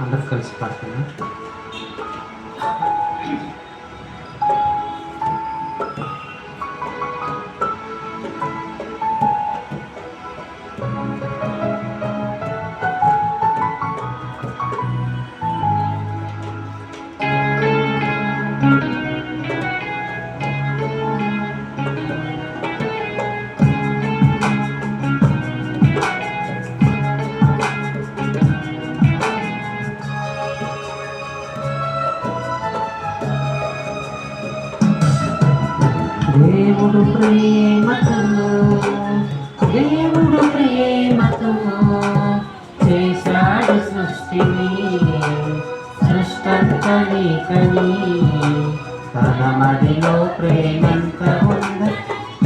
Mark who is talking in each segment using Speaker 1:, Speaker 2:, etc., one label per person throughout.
Speaker 1: అందరు కలిసి పాడుతున్నా దేవుడు ప్రేమతో దేవుడు ప్రేమతో చేశాడు సృష్టిని సృష్టంతని కని. తన మదిలో ప్రేమంత ఉంది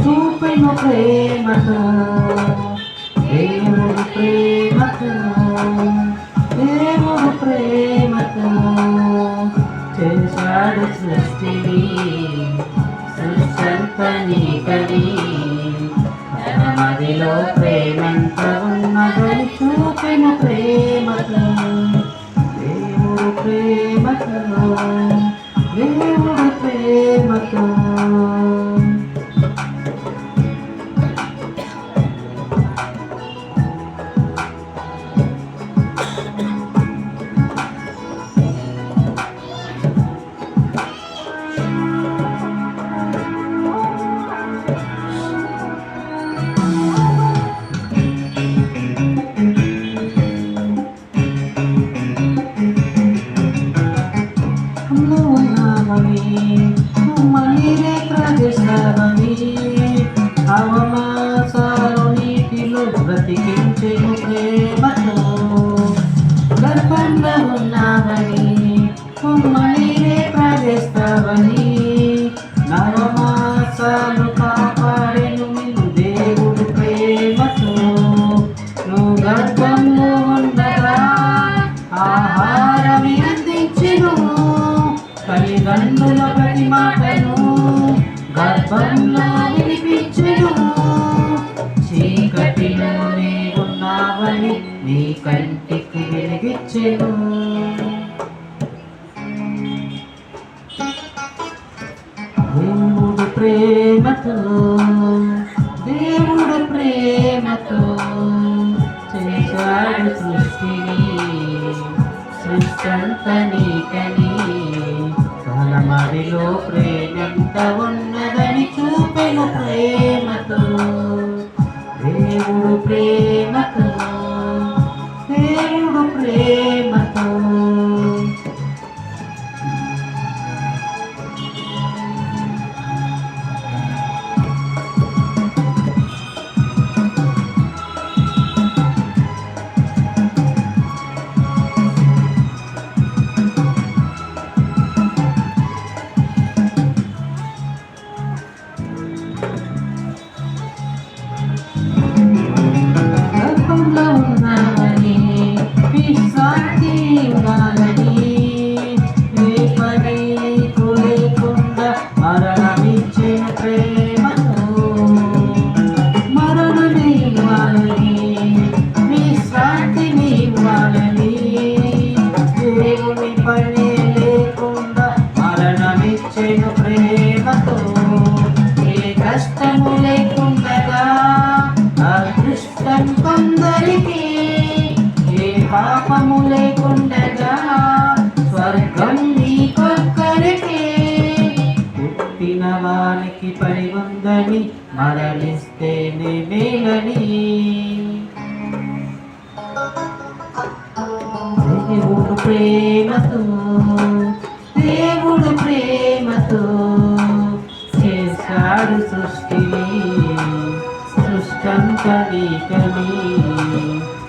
Speaker 1: చూపెను ప్రేమతో. దేవుడు ప్రేమతో దేవుడు ప్రేమతో చేశాడు సృష్టిని. సృష్టంతని తన మదిలో ప్రేమంత ఉన్నదని చూపిన ప్రేమతో. దేవుడు ప్రేమతో. ఉన్నామని మమ్మల్ని ప్రవేశావని అవమాసాలు నీటిలో బ్రతికించెను ప్రేమతో. గర్భంగా ఉన్నావని మమ్మల్ని ప్రవేస్తావని నవమాసాలు గర్భంలో వినిపించెను. చీకటిలోనే ఉన్నావని నీ కంటికి వెలిగించెను. దేవుడు ప్రేమతో దేవుడు ప్రేమతో చేశాడు సృష్టిని. దేవుడు ప్రేమతో ఉందని మరణిస్తేనే మేలని దేవుడు ప్రేమతో దేవుడు ప్రేమతో చేశాడు సృష్టిని సృష్టంతని కని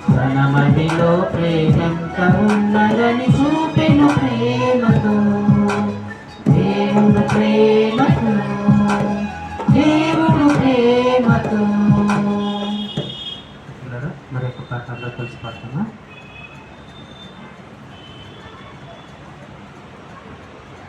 Speaker 1: తన మదిలో ప్రేమంత ఉన్నదని చూపెను ప్రేమతో. దేవుడు ప్రేమ ప్రేమతో మరొక పాట అందరూ కలిసి పాడుతున్నా